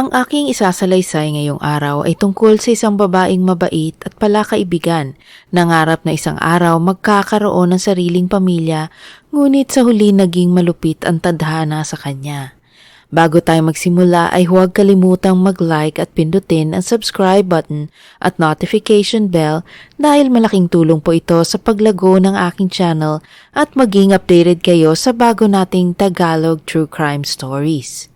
Ang aking isasalaysay ngayong araw ay tungkol sa isang babaeng mabait at palakaibigan. Nangarap na isang araw magkakaroon ng sariling pamilya, ngunit sa huli naging malupit ang tadhana sa kanya. Bago tayo magsimula ay huwag kalimutang mag-like at pindutin ang subscribe button at notification bell dahil malaking tulong po ito sa paglago ng aking channel at maging updated kayo sa bago nating Tagalog True Crime Stories.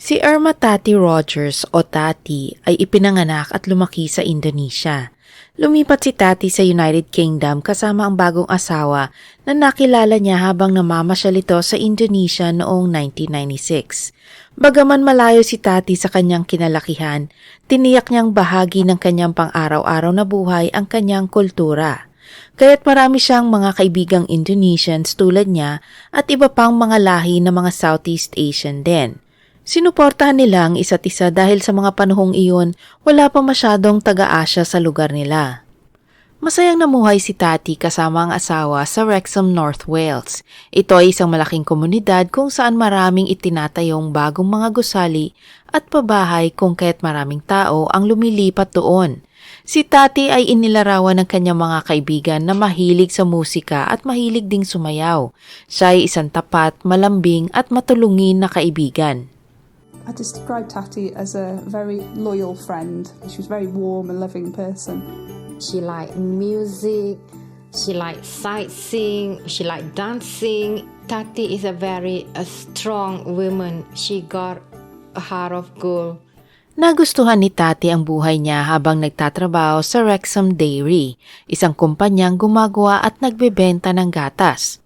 Si Irma Tati Rogers o Tati ay ipinanganak at lumaki sa Indonesia. Lumipat si Tati sa United Kingdom kasama ang bagong asawa na nakilala niya habang namamasyal ito sa Indonesia noong 1996. Bagaman malayo si Tati sa kanyang kinalakihan, tiniyak niyang bahagi ng kanyang pang-araw-araw na buhay ang kanyang kultura. Kaya't marami siyang mga kaibigang Indonesians tulad niya at iba pang mga lahi ng mga Southeast Asian din. Sinuportahan nila ang isa't isa dahil sa mga panahong iyon, wala pa masyadong taga-Asya sa lugar nila. Masayang namuhay si Tati kasama ang asawa sa Wrexham, North Wales. Ito ay isang malaking komunidad kung saan maraming itinatayong bagong mga gusali at pabahay kung kaya't maraming tao ang lumilipat doon. Si Tati ay inilarawan ng kanyang mga kaibigan na mahilig sa musika at mahilig ding sumayaw. Siya ay isang tapat, malambing at matulungin na kaibigan. I describe Tati as a very loyal friend. She was a very warm and loving person. She liked music, she liked sightseeing, she liked dancing. Tati is a very a strong woman. She got a heart of gold. Nagustuhan ni Tati ang buhay niya habang nagtatrabaho sa Wrexham Dairy, isang kumpanyang gumagawa at nagbebenta ng gatas.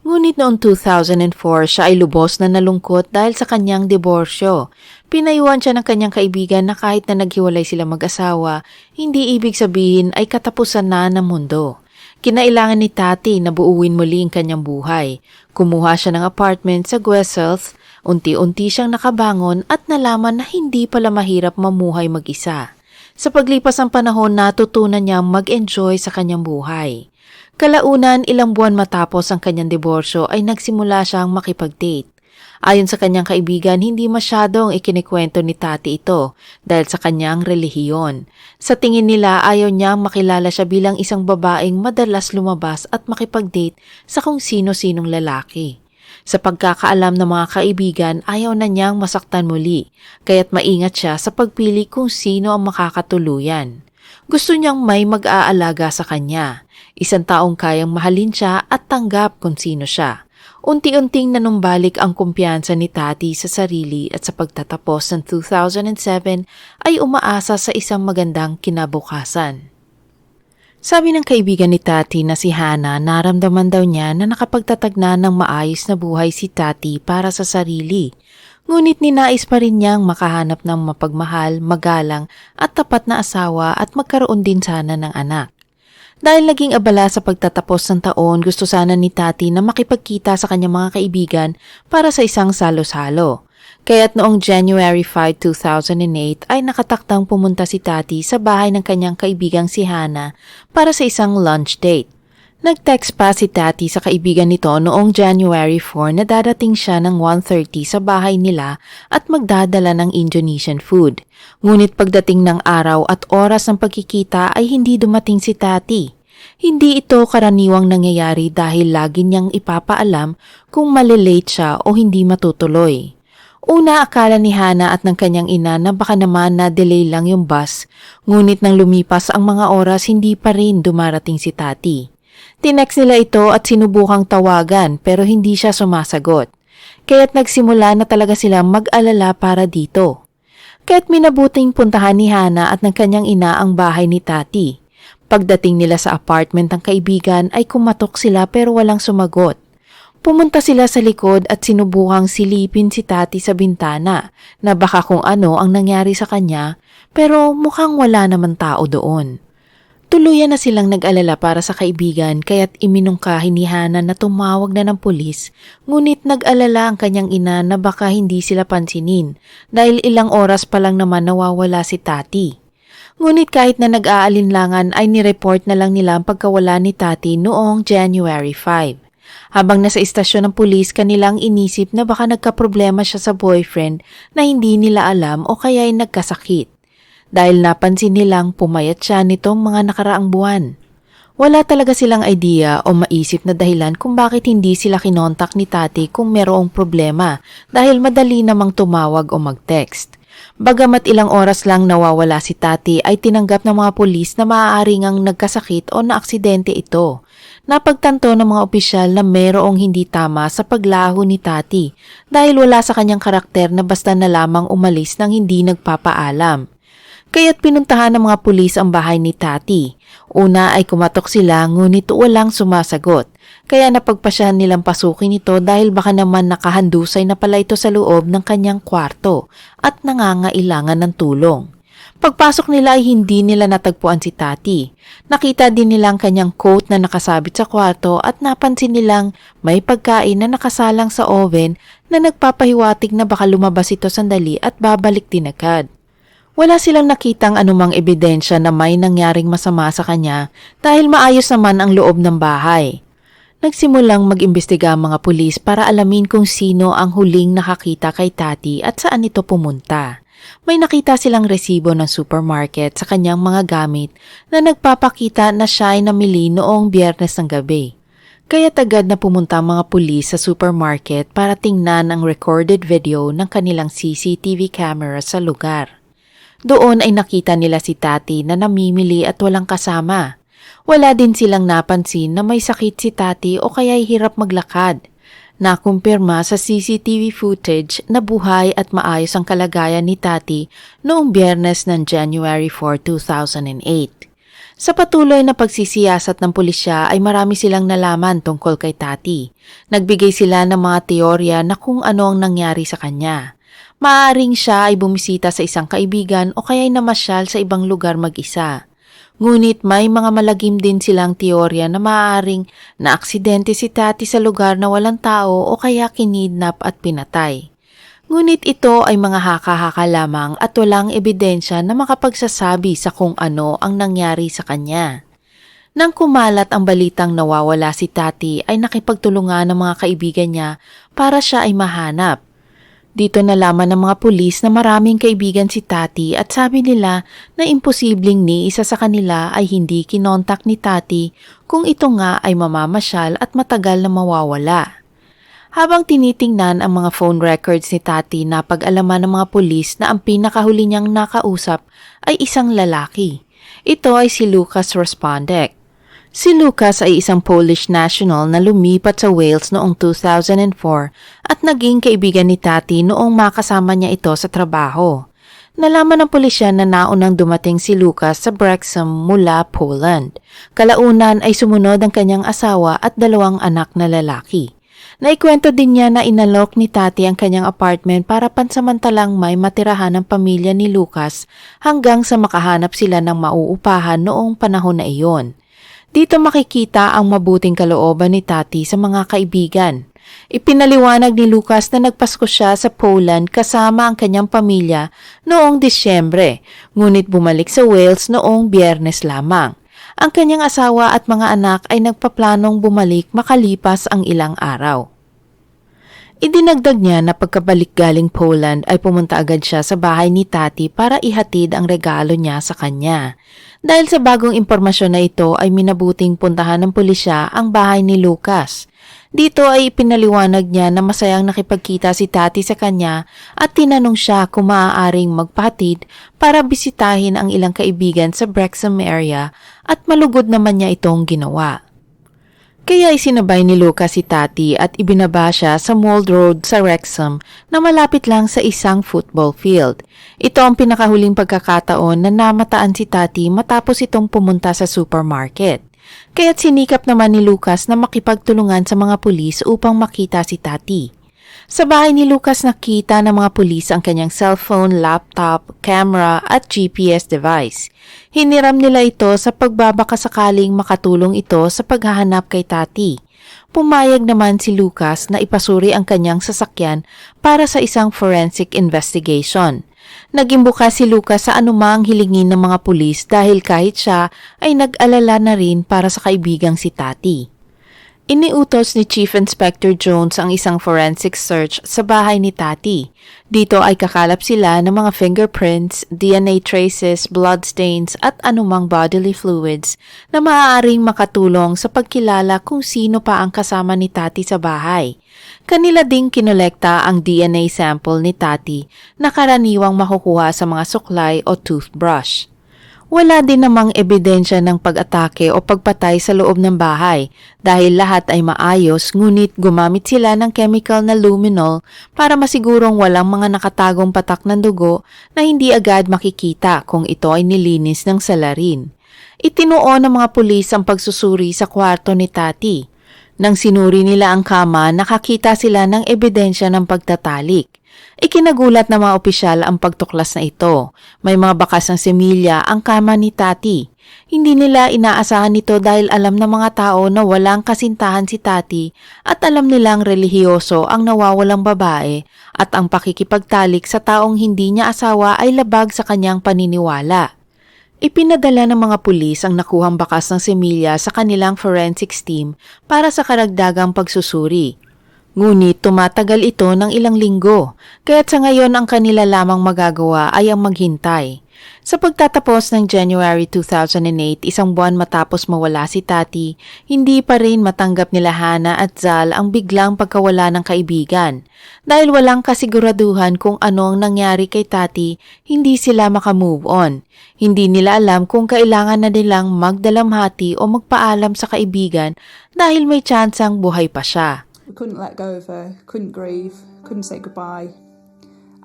Ngunit noong 2004 siya ay lubos na nalungkot dahil sa kanyang diborsyo. Pinayuan siya ng kanyang kaibigan na kahit na naghiwalay sila mag-asawa, hindi ibig sabihin ay katapusan na ng mundo. Kinailangan ni Tati na buuin muli ang kanyang buhay. Kumuha siya ng apartment sa Gueselth, unti-unti siyang nakabangon at nalaman na hindi pala mahirap mamuhay mag-isa. Sa paglipas ng panahon natutunan niyang mag-enjoy sa kanyang buhay. Kalaunan, ilang buwan matapos ang kanyang diborsyo ay nagsimula siyang makipag-date. Ayon sa kanyang kaibigan, hindi masyadong ikinikwento ni tati ito dahil sa kanyang relihiyon. Sa tingin nila, ayaw niyang makilala siya bilang isang babaeng madalas lumabas at makipag-date sa kung sino-sinong lalaki. Sa pagkakaalam ng mga kaibigan, ayaw na niyang masaktan muli, kaya't maingat siya sa pagpili kung sino ang makakatuluyan. Gusto niyang may mag-aalaga sa kanya, isang taong kayang mahalin siya at tanggap kung sino siya. Unti-unting nanumbalik ang kumpiyansa ni Tati sa sarili at sa pagtatapos ng 2007 ay umaasa sa isang magandang kinabukasan. Sabi ng kaibigan ni Tati na si Hana, naramdaman daw niya na nakapagtatag na ng maayos na buhay si Tati para sa sarili. Ngunit ninais pa rin niyang makahanap ng mapagmahal, magalang at tapat na asawa at magkaroon din sana ng anak. Dahil naging abala sa pagtatapos ng taon, gusto sana ni Tati na makipagkita sa kanyang mga kaibigan para sa isang salo-salo. Kaya't noong January 5, 2008 ay nakataktang pumunta si Tati sa bahay ng kanyang kaibigang si Hana para sa isang lunch date. Nag-text pa si Tati sa kaibigan nito noong January 4 na dadating siya ng 1.30 sa bahay nila at magdadala ng Indonesian food. Ngunit pagdating ng araw at oras ng pagkikita ay hindi dumating si Tati. Hindi ito karaniwang nangyayari dahil lagi niyang ipapaalam kung malilate siya o hindi matutuloy. Una akala ni Hana at ng kanyang ina na baka naman na delay lang yung bus, ngunit nang lumipas ang mga oras hindi pa rin dumarating si Tati. Tinext nila ito at sinubukang tawagan pero hindi siya sumasagot. Kaya't nagsimula na talaga silang mag-alala para dito. Kaya't minabuting puntahan ni Hana at ng kanyang ina ang bahay ni Tati. Pagdating nila sa apartment ng kaibigan ay kumatok sila pero walang sumagot. Pumunta sila sa likod at sinubukang silipin si Tati sa bintana na baka kung ano ang nangyari sa kanya pero mukhang wala naman tao doon. Tuluyan na silang nag-alala para sa kaibigan kaya't iminungkahi ni Hana na tumawag na ng pulis ngunit nag-alala ang kanyang ina na baka hindi sila pansinin dahil ilang oras pa lang naman nawawala si Tati. Ngunit kahit na nag-aalinlangan ay nireport na lang nila ang pagkawala ni Tati noong January 5. Habang nasa istasyon ng pulis, kanilang inisip na baka nagkaproblema siya sa boyfriend na hindi nila alam o kaya ay nagkasakit. Dahil napansin nilang pumayat siya nitong mga nakaraang buwan. Wala talaga silang idea o maisip na dahilan kung bakit hindi sila kinontak ni tati kung merong problema dahil madali namang tumawag o mag-text. Bagamat ilang oras lang nawawala si tati ay tinanggap ng mga pulis na maaaring ang nagkasakit o naaksidente ito. Napagtanto ng mga opisyal na merong hindi tama sa paglaho ni tati dahil wala sa kanyang karakter na basta na lamang umalis nang hindi nagpapaalam. Kaya't pinuntahan ng mga pulis ang bahay ni Tati. Una ay kumatok sila ngunit walang sumasagot. Kaya napagpasyahan nilang pasukin ito dahil baka naman nakahandusay na pala ito sa loob ng kanyang kwarto at nangangailangan ng tulong. Pagpasok nila ay hindi nila natagpuan si Tati. Nakita din nila ang kanyang coat na nakasabit sa kwarto at napansin nilang may pagkain na nakasalang sa oven na nagpapahiwatig na baka lumabas ito sandali at babalik din agad. Wala silang nakitang anumang ebidensya na may nangyaring masama sa kanya dahil maayos naman ang loob ng bahay. Nagsimulang mag-imbestiga ang mga pulis para alamin kung sino ang huling nakakita kay Tati at saan ito pumunta. May nakita silang resibo ng supermarket sa kanyang mga gamit na nagpapakita na siya ay namili noong biyernes ng gabi. Kaya tagad na pumunta ang mga pulis sa supermarket para tingnan ang recorded video ng kanilang CCTV camera sa lugar. Doon ay nakita nila si Tati na namimili at walang kasama. Wala din silang napansin na may sakit si Tati o kaya'y hirap maglakad. Nakumpirma sa CCTV footage na buhay at maayos ang kalagayan ni Tati noong biyernes ng January 4, 2008. Sa patuloy na pagsisiyasat ng pulisya ay marami silang nalaman tungkol kay Tati. Nagbigay sila ng mga teorya na kung ano ang nangyari sa kanya. Maaring siya ay bumisita sa isang kaibigan o kaya'y namasyal sa ibang lugar mag-isa. Ngunit may mga malagim din silang teorya na maaaring na aksidente si Tati sa lugar na walang tao o kaya kinidnap at pinatay. Ngunit ito ay mga haka-haka lamang at walang ebidensya na makapagsasabi sa kung ano ang nangyari sa kanya. Nang kumalat ang balitang nawawala si Tati ay nakipagtulungan ng mga kaibigan niya para siya ay mahanap. Dito nalaman ng mga pulis na maraming kaibigan si Tati at sabi nila na imposibleng ni isa sa kanila ay hindi kinontak ni Tati kung ito nga ay mamamasyal at matagal na mawawala. Habang tinitingnan ang mga phone records ni Tati na pag-alaman ng mga pulis na ang pinakahuli niyang nakausap ay isang lalaki. Ito ay si Lucas Respondek. Si Lucas ay isang Polish national na lumipat sa Wales noong 2004 at naging kaibigan ni Tati noong makasama niya ito sa trabaho. Nalaman ng pulisya na naunang dumating si Lucas sa Brexham mula Poland. Kalaunan ay sumunod ang kanyang asawa at dalawang anak na lalaki. Naikwento din niya na inalok ni Tati ang kanyang apartment para pansamantalang may matirahan ng pamilya ni Lucas hanggang sa makahanap sila ng mauupahan noong panahon na iyon. Dito makikita ang mabuting kalooban ni Tati sa mga kaibigan. Ipinaliwanag ni Lucas na nagpasko siya sa Poland kasama ang kanyang pamilya noong Disyembre, ngunit bumalik sa Wales noong biyernes lamang. Ang kanyang asawa at mga anak ay nagpaplanong bumalik makalipas ang ilang araw. Idinagdag niya na pagkabalik galing Poland ay pumunta agad siya sa bahay ni Tati para ihatid ang regalo niya sa kanya. Dahil sa bagong impormasyon na ito ay minabuting puntahan ng pulisya ang bahay ni Lucas. Dito ay ipinaliwanag niya na masayang nakipagkita si Tati sa kanya at tinanong siya kung maaaring magpahatid para bisitahin ang ilang kaibigan sa Brexham area at malugod naman niya itong ginawa. Kaya isinabay ni Lucas si Tati at ibinaba siya sa Mold Road sa Wrexham na malapit lang sa isang football field. Ito ang pinakahuling pagkakataon na namataan si Tati matapos itong pumunta sa supermarket. Kaya't sinikap naman ni Lucas na makipagtulungan sa mga pulis upang makita si Tati. Sa bahay ni Lucas nakita ng mga pulis ang kanyang cellphone, laptop, camera at GPS device. Hiniram nila ito sa pagbabaka sakaling makatulong ito sa paghahanap kay Tati. Pumayag naman si Lucas na ipasuri ang kanyang sasakyan para sa isang forensic investigation. Naging bukas si Lucas sa anumang hilingin ng mga pulis dahil kahit siya ay nag-alala na rin para sa kaibigang si Tati. Iniutos ni Chief Inspector Jones ang isang forensic search sa bahay ni Tati. Dito ay kakalap sila ng mga fingerprints, DNA traces, bloodstains at anumang bodily fluids na maaaring makatulong sa pagkilala kung sino pa ang kasama ni Tati sa bahay. Kanila ding kinolekta ang DNA sample ni Tati na karaniwang makukuha sa mga suklay o toothbrush. Wala din namang ebidensya ng pag-atake o pagpatay sa loob ng bahay dahil lahat ay maayos ngunit gumamit sila ng chemical na luminol para masigurong walang mga nakatagong patak ng dugo na hindi agad makikita kung ito ay nilinis ng salarin. Itinuo ng mga pulis ang pagsusuri sa kwarto ni Tati. Nang sinuri nila ang kama, nakakita sila ng ebidensya ng pagtatalik. Ikinagulat ng mga opisyal ang pagtuklas na ito. May mga bakas ng semilya ang kama ni Tati. Hindi nila inaasahan ito dahil alam ng mga tao na walang kasintahan si Tati at alam nilang relihiyoso ang nawawalang babae at ang pakikipagtalik sa taong hindi niya asawa ay labag sa kanyang paniniwala. Ipinadala ng mga pulis ang nakuhang bakas ng semilya sa kanilang forensics team para sa karagdagang pagsusuri. Ngunit tumatagal ito ng ilang linggo, kaya't sa ngayon ang kanila lamang magagawa ay ang maghintay. Sa pagtatapos ng January 2008, isang buwan matapos mawala si Tati, hindi pa rin matanggap nila Hana at Zal ang biglang pagkawala ng kaibigan. Dahil walang kasiguraduhan kung ano ang nangyari kay Tati, hindi sila makamove on. Hindi nila alam kung kailangan na nilang magdalamhati o magpaalam sa kaibigan dahil may tsansang buhay pa siya. We couldn't let go of her, couldn't grieve, couldn't say goodbye.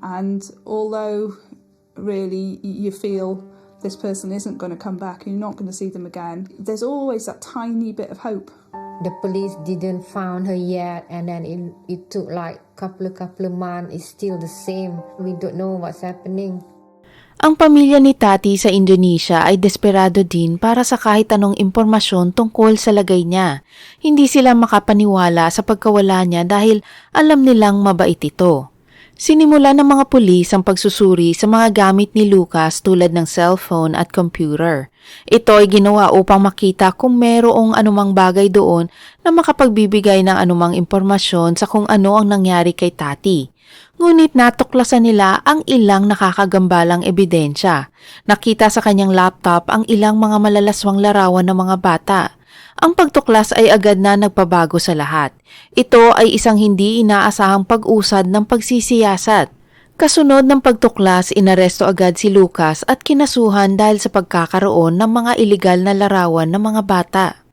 And although really you feel this person isn't going to come back you're not going to see them again, there's always that tiny bit of hope. The police didn't found her yet, and then it, it took like couple couple of months. It's still the same. We don't know what's happening. Ang pamilya ni Tati sa Indonesia ay desperado din para sa kahit anong impormasyon tungkol sa lagay niya. Hindi sila makapaniwala sa pagkawala niya dahil alam nilang mabait ito. Sinimula ng mga pulis ang pagsusuri sa mga gamit ni Lucas tulad ng cellphone at computer. Ito ay ginawa upang makita kung merong anumang bagay doon na makapagbibigay ng anumang impormasyon sa kung ano ang nangyari kay Tati. Ngunit natuklasan nila ang ilang nakakagambalang ebidensya. Nakita sa kanyang laptop ang ilang mga malalaswang larawan ng mga bata. Ang pagtuklas ay agad na nagpabago sa lahat. Ito ay isang hindi inaasahang pag-usad ng pagsisiyasat. Kasunod ng pagtuklas, inaresto agad si Lucas at kinasuhan dahil sa pagkakaroon ng mga ilegal na larawan ng mga bata.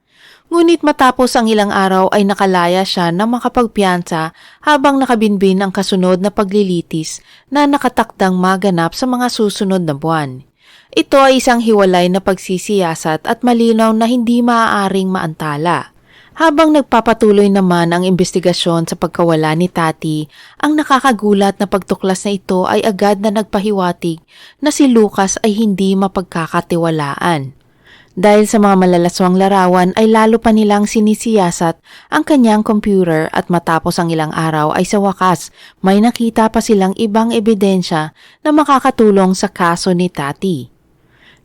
Ngunit matapos ang ilang araw ay nakalaya siya na makapagpiyansa habang nakabinbin ang kasunod na paglilitis na nakatakdang maganap sa mga susunod na buwan. Ito ay isang hiwalay na pagsisiyasat at malinaw na hindi maaaring maantala. Habang nagpapatuloy naman ang investigasyon sa pagkawala ni Tati, ang nakakagulat na pagtuklas na ito ay agad na nagpahiwatig na si Lucas ay hindi mapagkakatiwalaan. Dahil sa mga malalaswang larawan ay lalo pa nilang sinisiyasat ang kanyang computer at matapos ang ilang araw ay sa wakas may nakita pa silang ibang ebidensya na makakatulong sa kaso ni Tati.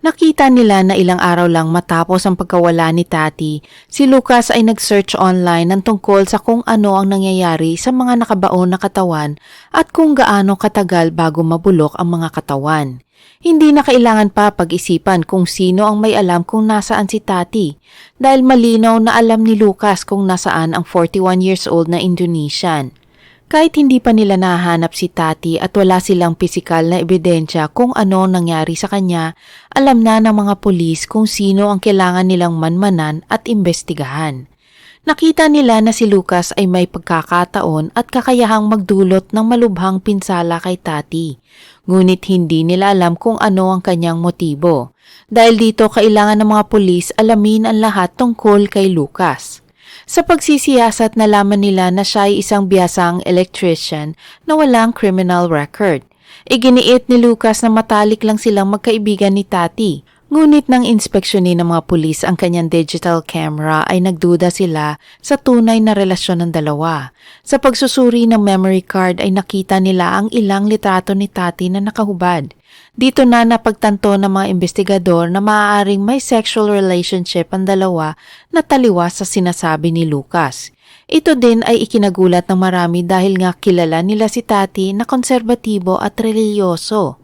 Nakita nila na ilang araw lang matapos ang pagkawala ni Tati, si Lucas ay nag-search online ng tungkol sa kung ano ang nangyayari sa mga nakabaon na katawan at kung gaano katagal bago mabulok ang mga katawan. Hindi na kailangan pa pag-isipan kung sino ang may alam kung nasaan si Tati dahil malinaw na alam ni Lucas kung nasaan ang 41 years old na Indonesian. Kahit hindi pa nila nahanap si Tati at wala silang pisikal na ebidensya kung ano nangyari sa kanya, alam na ng mga pulis kung sino ang kailangan nilang manmanan at imbestigahan. Nakita nila na si Lucas ay may pagkakataon at kakayahang magdulot ng malubhang pinsala kay Tati. Ngunit hindi nila alam kung ano ang kanyang motibo. Dahil dito kailangan ng mga pulis alamin ang lahat tungkol kay Lucas. Sa pagsisiyasat nalaman nila na siya ay isang biyasang electrician na walang criminal record. Iginiit ni Lucas na matalik lang silang magkaibigan ni Tati. Ngunit nang inspeksyonin ng mga pulis ang kanyang digital camera ay nagduda sila sa tunay na relasyon ng dalawa. Sa pagsusuri ng memory card ay nakita nila ang ilang litrato ni Tati na nakahubad. Dito na napagtanto ng mga investigador na maaaring may sexual relationship ang dalawa na taliwas sa sinasabi ni Lucas. Ito din ay ikinagulat ng marami dahil nga kilala nila si Tati na konserbatibo at religyoso.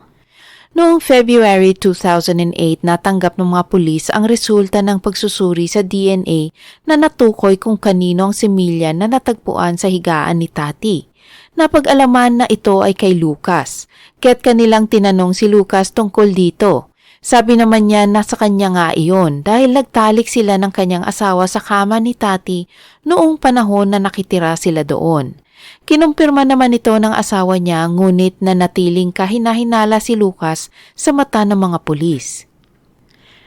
Noong February 2008, natanggap ng mga pulis ang resulta ng pagsusuri sa DNA na natukoy kung kanino ang similya na natagpuan sa higaan ni Tati. Napag-alaman na ito ay kay Lucas, kaya't kanilang tinanong si Lucas tungkol dito. Sabi naman niya na sa kanya nga iyon dahil nagtalik sila ng kanyang asawa sa kama ni Tati noong panahon na nakitira sila doon. Kinumpirma naman ito ng asawa niya ngunit na natiling kahinahinala si Lucas sa mata ng mga pulis.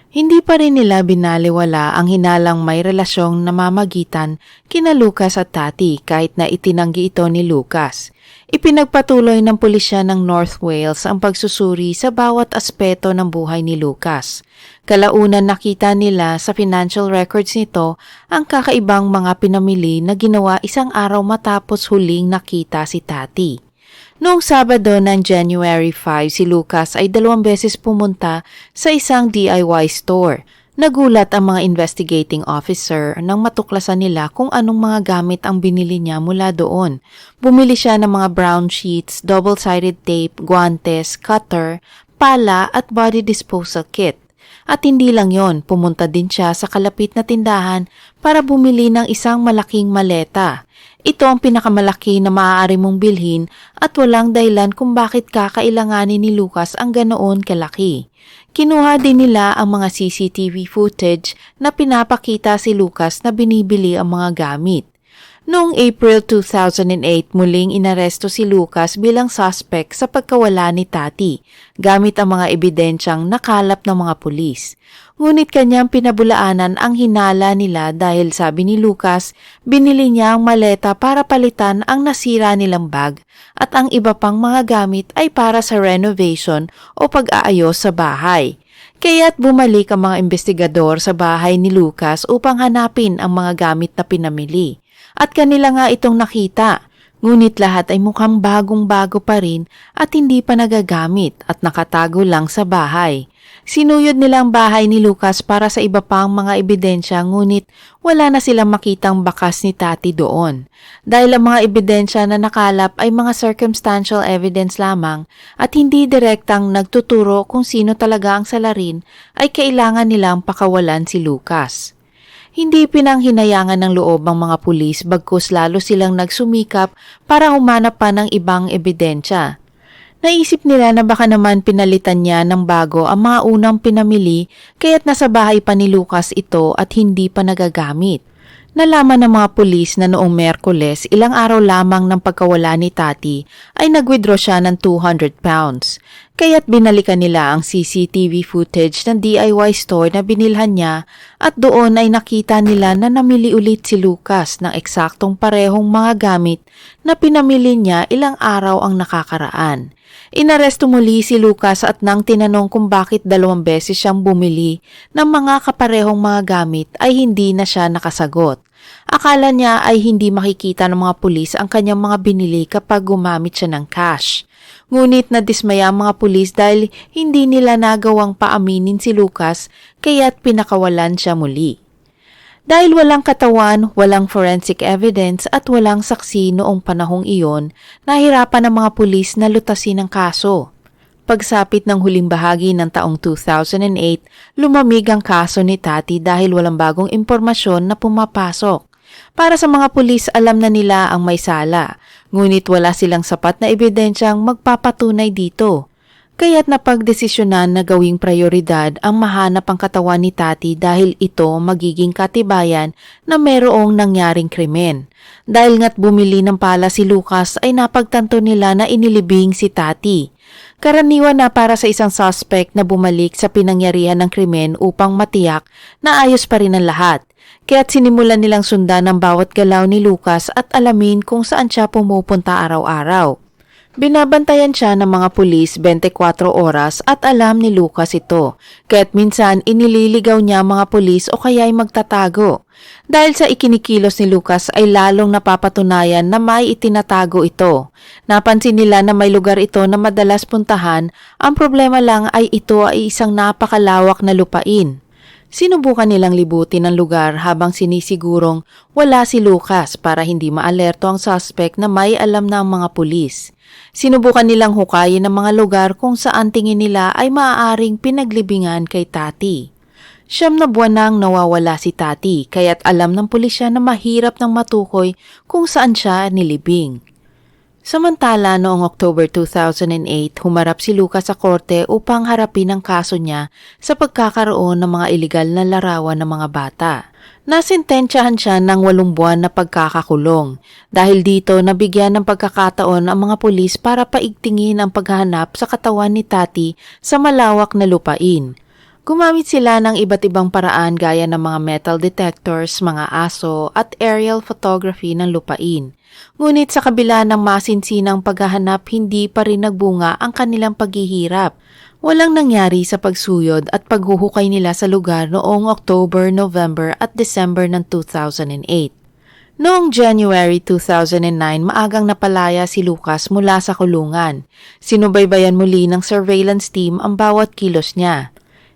Hindi pa rin nila binaliwala ang hinalang may relasyong namamagitan kina Lucas at Tati kahit na itinanggi ito ni Lucas. Ipinagpatuloy ng pulisya ng North Wales ang pagsusuri sa bawat aspeto ng buhay ni Lucas. Kalaunan nakita nila sa financial records nito ang kakaibang mga pinamili na ginawa isang araw matapos huling nakita si Tati. Noong Sabado ng January 5, si Lucas ay dalawang beses pumunta sa isang DIY store. Nagulat ang mga investigating officer nang matuklasan nila kung anong mga gamit ang binili niya mula doon. Bumili siya ng mga brown sheets, double-sided tape, guantes, cutter, pala at body disposal kit. At hindi lang yon, pumunta din siya sa kalapit na tindahan para bumili ng isang malaking maleta. Ito ang pinakamalaki na maaari mong bilhin at walang dahilan kung bakit kakailanganin ni Lucas ang ganoon kalaki. Kinuha din nila ang mga CCTV footage na pinapakita si Lucas na binibili ang mga gamit. Noong April 2008, muling inaresto si Lucas bilang suspect sa pagkawala ni Tati, gamit ang mga ebidensyang nakalap ng mga pulis. Ngunit kanyang pinabulaanan ang hinala nila dahil sabi ni Lucas, binili niya ang maleta para palitan ang nasira nilang bag at ang iba pang mga gamit ay para sa renovation o pag-aayos sa bahay. Kaya't bumalik ang mga investigador sa bahay ni Lucas upang hanapin ang mga gamit na pinamili. At kanila nga itong nakita. Ngunit lahat ay mukhang bagong-bago pa rin at hindi pa nagagamit at nakatago lang sa bahay. Sinuyod nila ang bahay ni Lucas para sa iba pang mga ebidensya ngunit wala na silang makitang bakas ni Tati doon. Dahil ang mga ebidensya na nakalap ay mga circumstantial evidence lamang at hindi direktang nagtuturo kung sino talaga ang salarin ay kailangan nilang pakawalan si Lucas. Hindi pinanghinayangan ng loob ang mga pulis bagkus lalo silang nagsumikap para humanap pa ng ibang ebidensya. Naisip nila na baka naman pinalitan niya ng bago ang mga unang pinamili kaya't nasa bahay pa ni Lucas ito at hindi pa nagagamit. Nalaman ng mga pulis na noong Merkules, ilang araw lamang ng pagkawala ni Tati, ay nag-withdraw siya ng 200 pounds. Kaya't binalikan nila ang CCTV footage ng DIY store na binilhan niya at doon ay nakita nila na namili ulit si Lucas ng eksaktong parehong mga gamit na pinamili niya ilang araw ang nakakaraan. Inaresto muli si Lucas at nang tinanong kung bakit dalawang beses siyang bumili ng mga kaparehong mga gamit ay hindi na siya nakasagot. Akala niya ay hindi makikita ng mga pulis ang kanyang mga binili kapag gumamit siya ng cash. Ngunit nadismaya ang mga pulis dahil hindi nila nagawang paaminin si Lucas kaya't pinakawalan siya muli. Dahil walang katawan, walang forensic evidence at walang saksi noong panahong iyon, nahirapan ang mga pulis na lutasin ang kaso. Pagsapit ng huling bahagi ng taong 2008, lumamig ang kaso ni Tati dahil walang bagong impormasyon na pumapasok. Para sa mga pulis, alam na nila ang may sala, ngunit wala silang sapat na ebidensyang magpapatunay dito. Kaya't napagdesisyonan na gawing prioridad ang mahanap ang katawan ni Tati dahil ito magiging katibayan na merong nangyaring krimen. Dahil nga't bumili ng pala si Lucas ay napagtanto nila na inilibing si Tati. Karaniwan na para sa isang suspect na bumalik sa pinangyarihan ng krimen upang matiyak na ayos pa rin ang lahat. Kaya't sinimulan nilang sundan ang bawat galaw ni Lucas at alamin kung saan siya pumupunta araw-araw. Binabantayan siya ng mga pulis 24 oras at alam ni Lucas ito, kaya't minsan inililigaw niya mga pulis o kaya'y magtatago. Dahil sa ikinikilos ni Lucas ay lalong napapatunayan na may itinatago ito. Napansin nila na may lugar ito na madalas puntahan, ang problema lang ay ito ay isang napakalawak na lupain. Sinubukan nilang libutin ang lugar habang sinisigurong wala si Lucas para hindi maalerto ang suspect na may alam na ang mga pulis. Sinubukan nilang hukayin ang mga lugar kung saan tingin nila ay maaaring pinaglibingan kay Tati. Siyam na buwan nang nawawala si Tati kaya't alam ng pulisya na mahirap nang matukoy kung saan siya nilibing. Samantala noong October 2008, humarap si Lucas sa korte upang harapin ang kaso niya sa pagkakaroon ng mga ilegal na larawan ng mga bata. Nasintensyahan siya ng walong buwan na pagkakakulong. Dahil dito, nabigyan ng pagkakataon ang mga pulis para paigtingin ang paghahanap sa katawan ni Tati sa malawak na lupain. Gumamit sila ng iba't ibang paraan gaya ng mga metal detectors, mga aso at aerial photography ng lupain. Ngunit sa kabila ng masinsinang paghahanap, hindi pa rin nagbunga ang kanilang paghihirap. Walang nangyari sa pagsuyod at paghuhukay nila sa lugar noong October, November at December ng 2008. Noong January 2009, maagang napalaya si Lucas mula sa kulungan. Sinubaybayan muli ng surveillance team ang bawat kilos niya.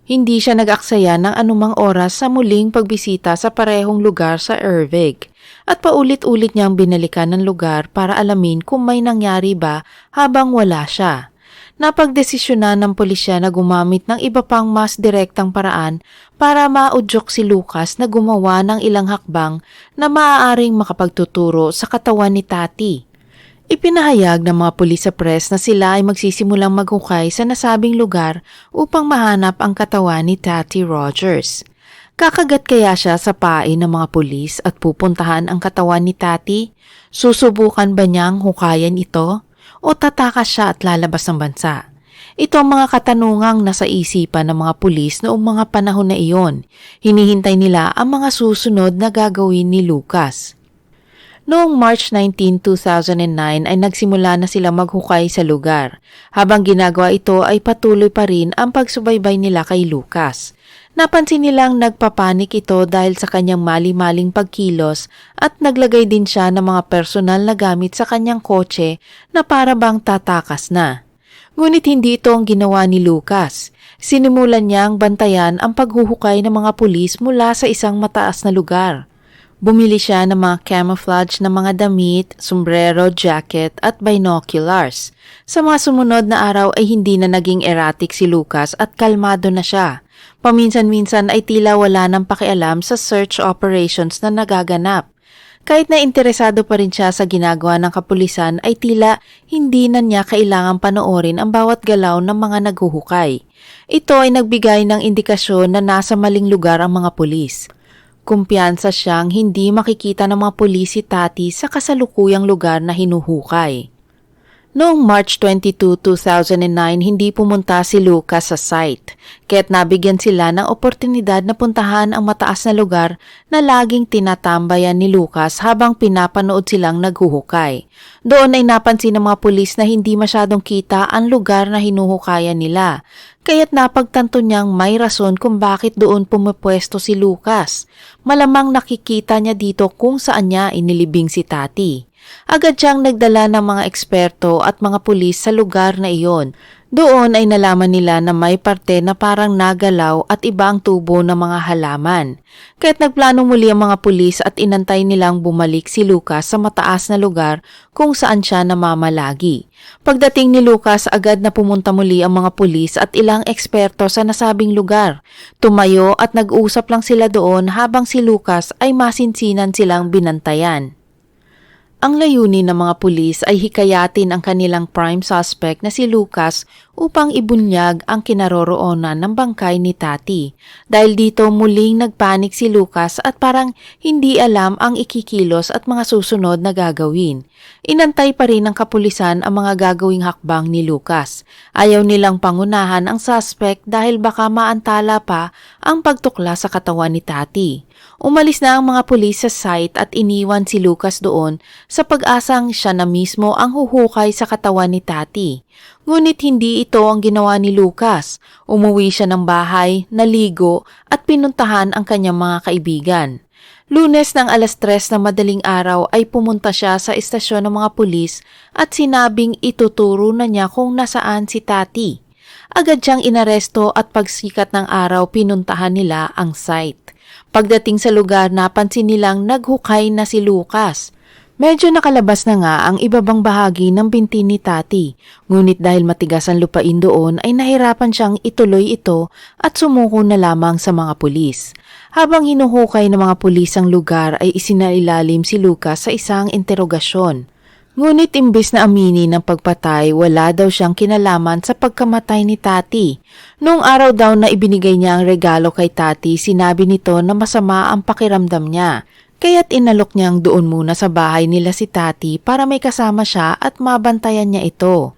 Hindi siya nag-aksaya ng anumang oras sa muling pagbisita sa parehong lugar sa Ervig at paulit-ulit niyang binalikan ng lugar para alamin kung may nangyari ba habang wala siya. Napagdesisyonan ng pulisya na gumamit ng iba pang mas direktang paraan para maudyok si Lucas na gumawa ng ilang hakbang na maaaring makapagtuturo sa katawan ni Tati. Ipinahayag ng mga pulis sa press na sila ay magsisimulang maghukay sa nasabing lugar upang mahanap ang katawan ni Tati Rogers. Kakagat kaya siya sa pain ng mga pulis at pupuntahan ang katawan ni Tati? Susubukan ba niyang hukayan ito? O tatakas siya at lalabas ng bansa? Ito ang mga katanungang nasa isipan ng mga pulis noong mga panahon na iyon. Hinihintay nila ang mga susunod na gagawin ni Lucas. Noong March 19, 2009 ay nagsimula na sila maghukay sa lugar. Habang ginagawa ito ay patuloy pa rin ang pagsubaybay nila kay Lucas. Napansin nilang nagpapanik ito dahil sa kanyang mali-maling pagkilos at naglagay din siya ng mga personal na gamit sa kanyang kotse na para bang tatakas na. Ngunit hindi ito ang ginawa ni Lucas. Sinimulan niyang bantayan ang paghuhukay ng mga pulis mula sa isang mataas na lugar. Bumili siya ng mga camouflage na mga damit, sombrero, jacket at binoculars. Sa mga sumunod na araw ay hindi na naging erratic si Lucas at kalmado na siya. Paminsan-minsan ay tila wala nang pakialam sa search operations na nagaganap. Kahit na interesado pa rin siya sa ginagawa ng kapulisan ay tila hindi na niya kailangang panoorin ang bawat galaw ng mga naghuhukay. Ito ay nagbigay ng indikasyon na nasa maling lugar ang mga pulis. Kumpiyansa siyang hindi makikita ng mga pulis si Tati sa kasalukuyang lugar na hinuhukay. Noong March 22, 2009, hindi pumunta si Lucas sa site, kaya't nabigyan sila ng oportunidad na puntahan ang mataas na lugar na laging tinatambayan ni Lucas habang pinapanood silang naghuhukay. Doon ay napansin ng mga pulis na hindi masyadong kita ang lugar na hinuhukayan nila, kaya't napagtanto niyang may rason kung bakit doon pumipwesto si Lucas. Malamang nakikita niya dito kung saan niya inilibing si Tati. Agad siyang nagdala ng mga eksperto at mga pulis sa lugar na iyon. Doon ay nalaman nila na may parte na parang nagalaw at iba ang tubo ng mga halaman. Kaya't nagplano muli ang mga pulis at inantay nilang bumalik si Lucas sa mataas na lugar kung saan siya namamalagi. Pagdating ni Lucas, agad na pumunta muli ang mga pulis at ilang eksperto sa nasabing lugar. Tumayo at nag-usap lang sila doon habang si Lucas ay masinsinan silang binantayan. Ang layunin ng mga pulis ay hikayatin ang kanilang prime suspect na si Lucas upang ibunyag ang kinaroroonan ng bangkay ni Tati. Dahil dito muling nagpanik si Lucas at parang hindi alam ang ikikilos at mga susunod na gagawin. Inantay pa rin ng kapulisan ang mga gagawing hakbang ni Lucas. Ayaw nilang pangunahan ang suspect dahil baka maantala pa ang pagtukla sa katawan ni Tati. Umalis na ang mga pulis sa site at iniwan si Lucas doon sa pag-asang siya na mismo ang huhukay sa katawan ni Tati. Ngunit hindi ito ang ginawa ni Lucas. Umuwi siya ng bahay, naligo at pinuntahan ang kanyang mga kaibigan. Lunes ng alas tres na madaling araw ay pumunta siya sa istasyon ng mga pulis at sinabing ituturo na niya kung nasaan si Tati. Agad siyang inaresto at pagsikat ng araw pinuntahan nila ang site. Pagdating sa lugar napansin nilang naghukay na si Lucas. Medyo nakalabas na nga ang ibabang bahagi ng binti ni Tati, ngunit dahil matigas ang lupain doon ay nahirapan siyang ituloy ito at sumuko na lamang sa mga pulis. Habang hinuhukay ng mga pulis ang lugar ay isinailalim si Lucas sa isang interogasyon. Ngunit imbis na amini ng pagpatay, wala daw siyang kinalaman sa pagkamatay ni Tati. Noong araw daw na ibinigay niya ang regalo kay Tati, sinabi nito na masama ang pakiramdam niya. Kaya't inalok niyang doon muna sa bahay nila si Tati para may kasama siya at mabantayan niya ito.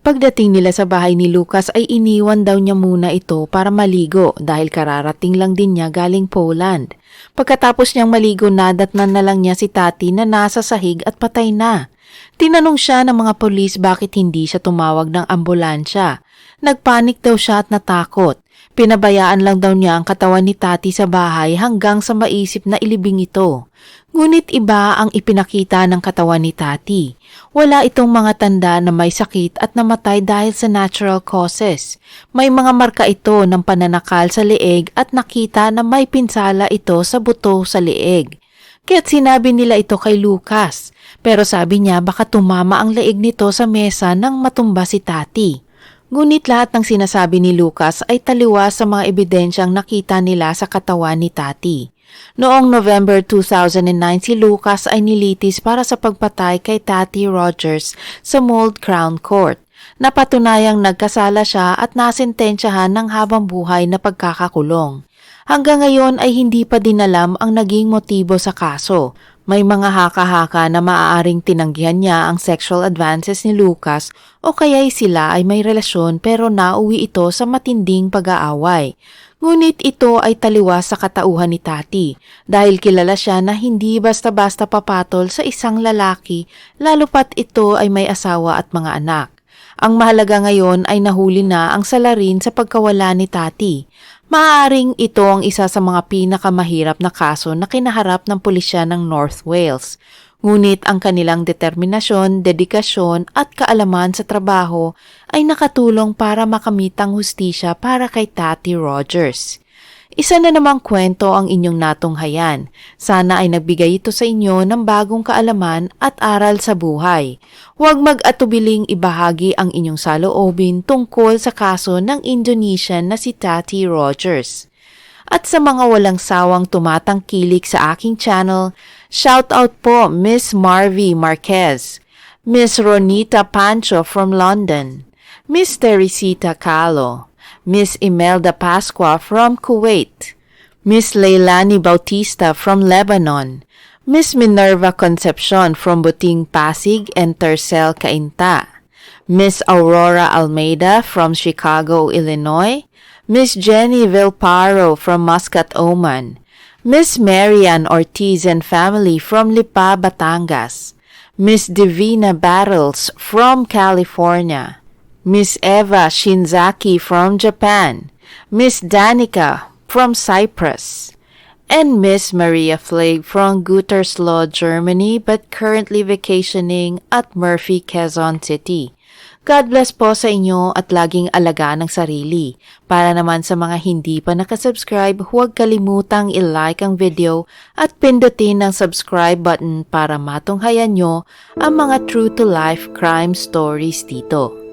Pagdating nila sa bahay ni Lucas ay iniwan daw niya muna ito para maligo dahil kararating lang din niya galing Poland. Pagkatapos niyang maligo nadatnan na lang niya si Tati na nasa sahig at patay na. Tinanong siya ng mga polis bakit hindi siya tumawag ng ambulansya. Nagpanik daw siya at natakot. Pinabayaan lang daw niya ang katawan ni Tati sa bahay hanggang sa maisip na ilibing ito. Ngunit iba ang ipinakita ng katawan ni Tati. Wala itong mga tanda na may sakit at namatay dahil sa natural causes. May mga marka ito ng pananakal sa leeg at nakita na may pinsala ito sa buto sa leeg. Kaya't sinabi nila ito kay Lucas. Pero sabi niya baka tumama ang leeg nito sa mesa nang matumba si Tati. Ngunit lahat ng sinasabi ni Lucas ay taliwas sa mga ebidensyang nakita nila sa katawan ni Tati. Noong November 2009 si Lucas ay nilitis para sa pagpatay kay Tati Rogers sa Mold Crown Court. Napatunayang nagkasala siya at nasentensyahan ng habang buhay na pagkakakulong. Hanggang ngayon ay hindi pa din alam ang naging motibo sa kaso. May mga haka-haka na maaaring tinanggihan niya ang sexual advances ni Lucas o kaya'y sila ay may relasyon pero nauwi ito sa matinding pag-aaway. Ngunit ito ay taliwas sa katauhan ni Tati dahil kilala siya na hindi basta-basta papatol sa isang lalaki lalo pat ito ay may asawa at mga anak. Ang mahalaga ngayon ay nahuli na ang salarin sa pagkawala ni Tati. Maaring ito ang isa sa mga pinakamahirap na kaso na kinaharap ng pulisya ng North Wales. Ngunit ang kanilang determinasyon, dedikasyon at kaalaman sa trabaho ay nakatulong para makamit ang hustisya para kay Tati Rogers. Isa na namang kwento ang inyong natunghayan. Sana ay nagbigay ito sa inyo ng bagong kaalaman at aral sa buhay. Huwag mag-atubiling ibahagi ang inyong saloobin tungkol sa kaso ng Indonesian na si Tati Rogers. At sa mga walang sawang tumatangkilik sa aking channel, shout out po Miss Marvy Marquez, Miss Ronita Pancho from London, Miss Teresita Calo, Miss Imelda Pasqua from Kuwait, Miss Leilani Bautista from Lebanon, Miss Minerva Concepcion from Buting Pasig and Tercel Cainta, Miss Aurora Almeida from Chicago, Illinois, Miss Jenny Vilparo from Muscat, Oman, Miss Marian Ortiz and family from Lipa, Batangas, Miss Divina Battles from California, Miss Eva Shinzaki from Japan, Miss Danica from Cyprus, and Miss Maria Flake from Gütersloh, Germany but currently vacationing at Murphy, Quezon City. God bless po sa inyo at laging alagaan ng sarili. Para naman sa mga hindi pa nakasubscribe, huwag kalimutang i-like ang video at pindutin ang subscribe button para matunghayan nyo ang mga true-to-life crime stories dito.